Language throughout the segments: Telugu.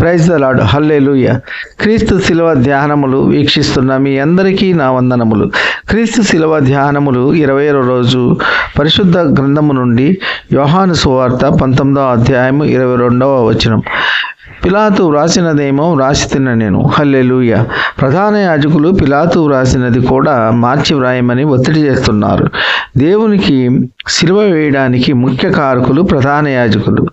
ప్రైజ్ ద లాడ్ హల్లెలూయ క్రీస్తు శిలువ ధ్యానములు వీక్షిస్తున్న మీ అందరికీ నా వందనములు. క్రీస్తు శిలువ ధ్యానములు ఇరవై రోజు పరిశుద్ధ గ్రంథము నుండి యోహాను సువార్త పంతొమ్మిదవ అధ్యాయము ఇరవై రెండవ వచనం. పిలాతు వ్రాసినదేమో వ్రాసి తిన్న నేను. హల్లెలూయ ప్రధాన యాజకులు పిలాతు వ్రాసినది కూడా మార్చి వ్రాయమని ఒత్తిడి చేస్తున్నారు. దేవునికి సిలువ వేయడానికి ముఖ్య కారకులు ప్రధాన యాజకులు.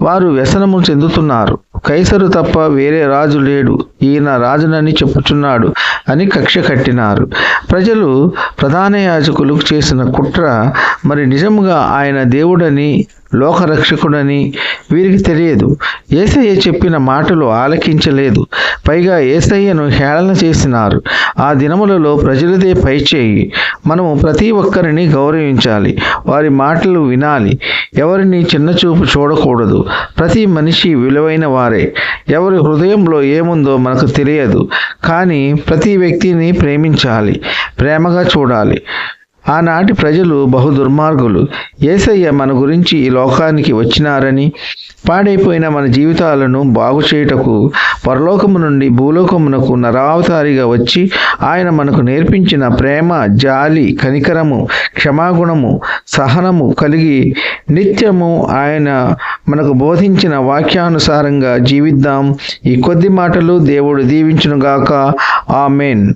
వారు వ్యసనము చెందుతున్నారు. కైసరు తప్ప వేరే రాజు లేడు. ఈయన రాజునని చెప్పుచున్నాడు అని కక్ష కట్టినారు. ప్రజలు ప్రధాన యాజకులు చేసిన కుట్ర మరి నిజముగా ఆయన దేవుడని లోకరక్షకుడని వీరికి తెలియదు. ఏసయ్య చెప్పిన మాటలు ఆలకించలేదు. పైగా ఏసయ్యను హేళన చేసినారు. ఆ దినములలో ప్రజలదే పైచేయి. మనము ప్రతి ఒక్కరిని గౌరవించాలి. వారి మాటలు వినాలి. ఎవరిని చిన్నచూపు చూడకూడదు. ప్రతి మనిషి విలువైన వారే. ఎవరి హృదయంలో ఏముందో మనకు తెలియదు. కానీ ప్రతి వ్యక్తిని ప్రేమించాలి. ప్రేమగా చూడాలి. ఆనాటి ప్రజలు బహు దుర్మార్గులు. ఏసయ్య మన గురించి ఈ లోకానికి వచ్చినారని పాడైపోయిన మన జీవితాలను బాగు చేయుటకు పరలోకము నుండి భూలోకమునకు నరావతారిగా వచ్చి ఆయన మనకు నేర్పించిన ప్రేమ జాలి కనికరము క్షమాగుణము సహనము కలిగి నిత్యము ఆయన మనకు బోధించిన వాక్యానుసారంగా జీవిద్దాం. ఈ కొద్ది మాటలు దేవుడు దీవించునుగాక. ఆమెన్.